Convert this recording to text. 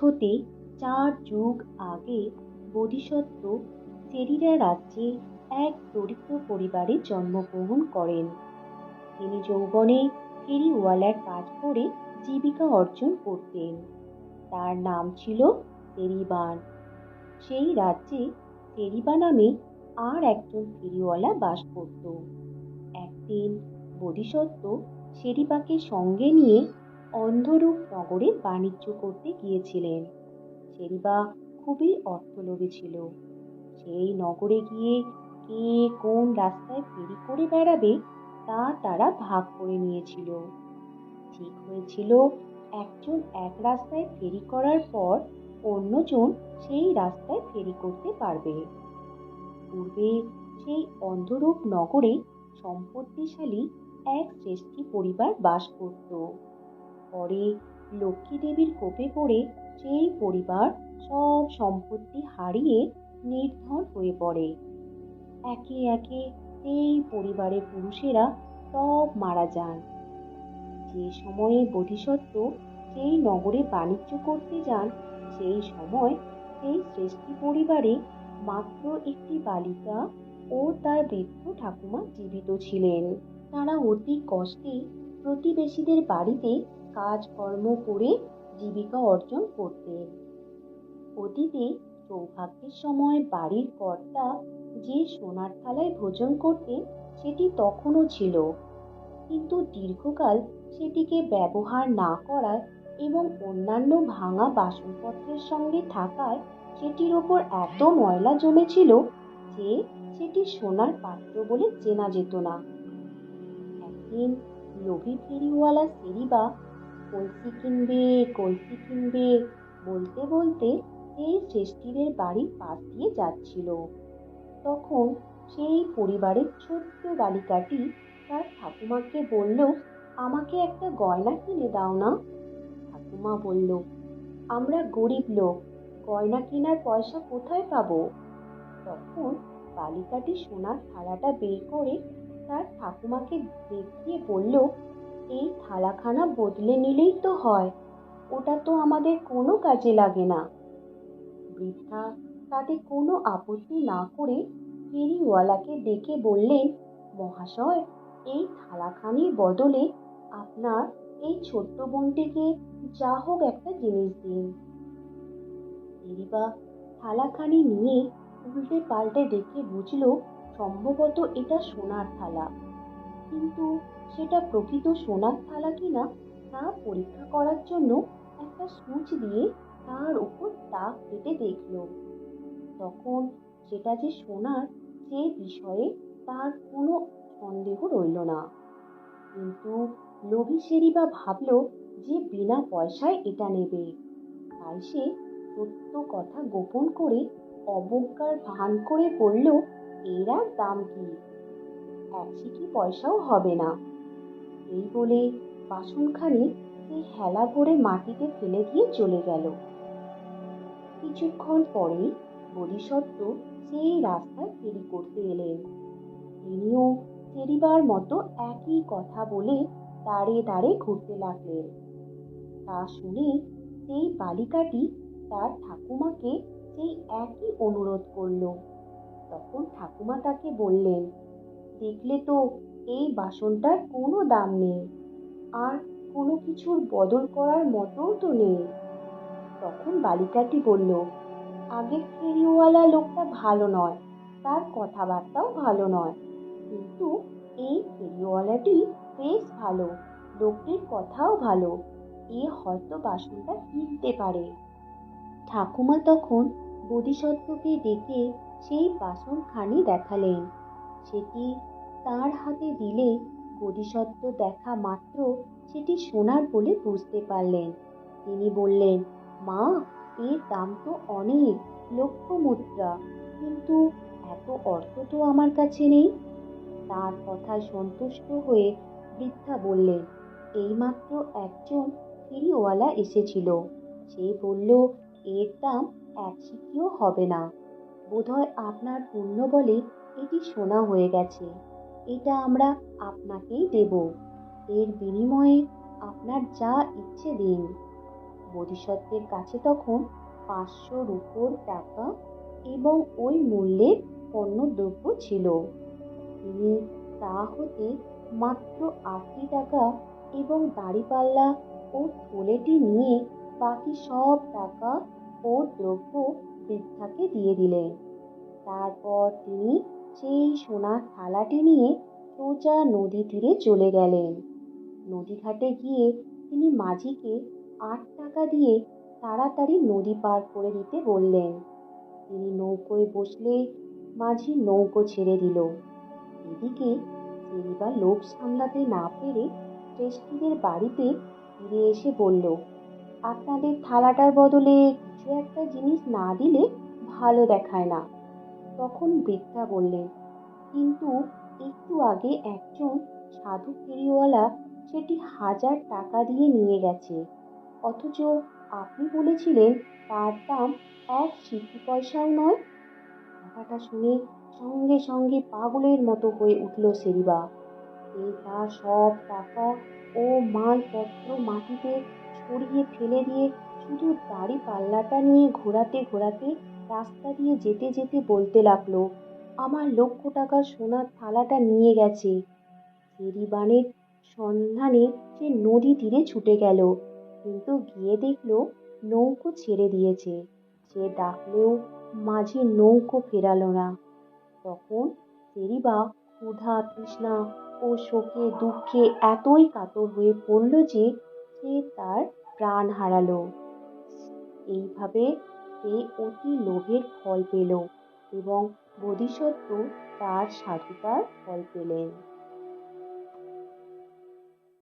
হতে চার যুগ আগে বোধিসত্ত্ব সেরিরা রাজ্যে এক দরিদ্র পরিবারে জন্মগ্রহণ করেন। তিনি যৌবনে ফেরিওয়ালার কাজ করে জীবিকা অর্জন করতেন। তার নাম ছিল সেরিবান। সেই রাজ্যে সেরিবা নামে আর একজন ফেরিওয়ালা বাস করত। একদিন বোধিসত্ত্ব সেরিবাকে সঙ্গে নিয়ে অন্ধরূপ নগরে বাণিজ্য করতে গিয়েছিলেন। সেরিবা খুবই অর্থলোভী ছিল। সেই নগরে গিয়ে কে কোন রাস্তায় ফেরি করে বেড়াবে তা তারা ভাগ করে নিয়েছিল। ঠিক হয়েছিল, একজন এক রাস্তায় ফেরি করার পর অন্যজন সেই রাস্তায় ফেরি করতে পারবে। পূর্বে সেই অন্ধরূপ নগরে সম্পত্তিশালী এক শ্রেষ্ঠী পরিবার বাস করত। পরে লক্ষ্মী দেবীর কোপে পড়ে সেই পরিবার সব সম্পত্তি হারিয়ে নির্ধন হয়ে পড়ে। একে একে সেই পরিবারের পুরুষেরা সব মারা যান। যে সময়ে বোধিসত্ত্ব সেই নগরে বাণিজ্য করতে যান, সেই সময় সেই শ্রেষ্ঠী পরিবারে মাত্র একটি বালিকা ও তার বৃদ্ধ ঠাকুমা জীবিত ছিলেন। তারা অতি কষ্টে প্রতিবেশীদের বাড়িতে কাজকর্ম করে জীবিকা অর্জন করতেন অতীতে সৌভাগ্যের সময় বাড়ির কর্তা যে সোনার থালায় ভোজন করতেন, সেটি তখনও ছিল। কিন্তু দীর্ঘকাল সেটিকে ব্যবহার না করায় এবং অন্যান্য ভাঙা বাসনপত্রের সঙ্গে থাকায় সেটির ওপর এত ময়লা জমেছিল যে সেটি সোনার পাত্র বলে চেনা যেত না। একদিন লোভী ফেরিওয়ালা সেরিবা কলসি কিনবে কলসি কিনবে। বলতে বলতে সেই শ্রেষ্ঠীদের বাড়ির পাশ দিয়ে যাচ্ছিল। তখন সেই পরিবারের ছোট্ট বালিকাটি তার ঠাকুমাকে বলল, আমাকে একটা গয়না কিনে দাও না? ঠাকুমা বলল, আমরা গরিব লোক, গয়না কেনার পয়সা কোথায় পাবো? তখন বালিকাটি সোনার থালাটা বের করে তার ঠাকুমাকে দেখিয়ে বলল এই থালাখানা বদলে নিলেই তো হয়। ওটা তো আমাদের কোনো কাজে লাগে না। বৃদ্ধা তাতে কোনো আপত্তি না করে ফেরিওয়ালাকে ডেকে বললেন, মহাশয়, এই থালাখানির বদলে আপনার এই ছোট্ট বোনটিকে যা হোক একটা জিনিস দিন। ফেরিবা থালাখানি নিয়ে উল্টে পাল্টে দেখে বুঝলো, সম্ভবত এটা সোনার থালা। কিন্তু সেটা প্রকৃত সোনার থালা কিনা তা পরীক্ষা করার জন্য একটা সুচ দিয়ে তার উপর দাগ কেটে দেখল। তখন সেটা যে সোনার সে বিষয়ে তার কোনো সন্দেহ রইল না। কিন্তু লোভী সেরিবা ভাবল যে বিনা পয়সায় এটা নেবে। তাই সে সত্য কথা গোপন করে অবজ্ঞার ভান করে বলল, এর দাম কি? এক সিকি পয়সাও হবে না? এই বলে বাসনখানি সেই হেলা ভরে মাটিতে ফেলে দিয়ে চলে গেল। কিছুক্ষণ পরেই বোধিসত্ত্ব সেই রাস্তায় ফেরি করতে এলেন। তিনিও ফেরিবার মতো একই কথা বলে দাঁড়ে দাঁড়ে ঘুরতে লাগলেন। তা শুনে সেই বালিকাটি তার ঠাকুমাকে সেই একই অনুরোধ করল। তখন ঠাকুমা তাকে বললেন, দেখলে তো এই বাসনটার কোনো দাম নেই। আর কোনো কিছুর বদল করার মতোও তো নেই। তখন বালিকাটি বলল, আগের ফেরিওয়ালা লোকটা ভালো নয়, তার কথাবার্তাও ভালো নয়। কিন্তু এই ফেরিওয়ালাটি বেশ ভালো, লোকটির কথাও ভালো। এ হয়তো বাসনটা কিনতে পারে। ঠাকুমা তখন বোধিসত্ত্বকে ডেকে সেই বাসনখানি দেখালেন। সেটি তার হাতে দিলে বোধিসত্ত্ব দেখা মাত্র সেটি সোনার বলে বুঝতে পারলেন। তিনি বললেন, মা, এর দাম তো অনেক লক্ষ মুদ্রা কিন্তু এত অর্থ তো আমার কাছে নেই? তার কথায় সন্তুষ্ট হয়ে বৃদ্ধা বললেন, এইমাত্র একজন ফেরিওয়ালা এসেছিল। সে বলল, এর দাম এক সিকিও হবে না। বোধহয় আপনার পুণ্য বলে এটি সোনা হয়ে গেছে। এটা আমরা আপনাকেই দেব। এর বিনিময়ে আপনার যা ইচ্ছে দিন। বোধিসত্ত্বের কাছে তখন পাঁচশো রুপোর টাকা এবং ওই মূল্যের পণ্যদ্রব্য ছিল। তিনি তা হতে মাত্র আটটি টাকা এবং দাঁড়িপাল্লা ও থলেটি নিয়ে বাকি সব টাকা ও দ্রব্য বৃদ্ধাকে দিয়ে দিলেন। তারপর তিনি সেই সোনার থালাটি নিয়ে সোজা নদী তীরে চলে গেলেন। নদীঘাটে গিয়ে তিনি মাঝিকে আট টাকা দিয়ে তাড়াতাড়ি নদী পার করে দিতে বললেন। তিনি নৌকোয় বসলে মাঝি নৌকো ছেড়ে দিল। এদিকে সেরিবা লোভ সামলাতে না পেরে টেস্টিদের বাড়িতে ফিরে এসে বলল, আপনাদের থালাটার বদলে কিছু একটা জিনিস না দিলে ভালো দেখায় না। তখন বৃদ্ধা বললেন, কিন্তু একটু আগে একজন সাধু ফেরিওয়ালা সেটি হাজার টাকা দিয়ে নিয়ে গেছে। অথচ আপনি বলেছিলেন তার দাম এক সিদ্ধি পয়সাও নয়? কথাটা শুনে সঙ্গে সঙ্গে পাগলের মতো হয়ে উঠল সেরিবা। সে তার সব টাকা ও মালপত্র মাটিতে ছড়িয়ে ফেলে দিয়ে শুধু দাড়ি পাল্লাটা নিয়ে ঘোরাতে ঘোরাতে রাস্তা দিয়ে যেতে যেতে বলতে লাগল, আমার লক্ষ টাকার সোনার থালাটা নিয়ে গেছে। সেরিবানের সন্ধানে সে নদী তীরে ছুটে গেল, কিন্তু গিয়ে দেখল নৌকো ছেড়ে দিয়েছে। সে ডাকলেও মাঝি নৌকো ফেরালো না। তখন সেরিবা ক্ষুধা, তৃষ্ণা ও শোকে, দুঃখে এতই কাতর হয়ে পড়ল যে সে তার প্রাণ হারালো। এইভাবে সে অতি লোভের ফল পেল এবং বোধিসত্ত্ব তার সাধুতার ফল পেলেন।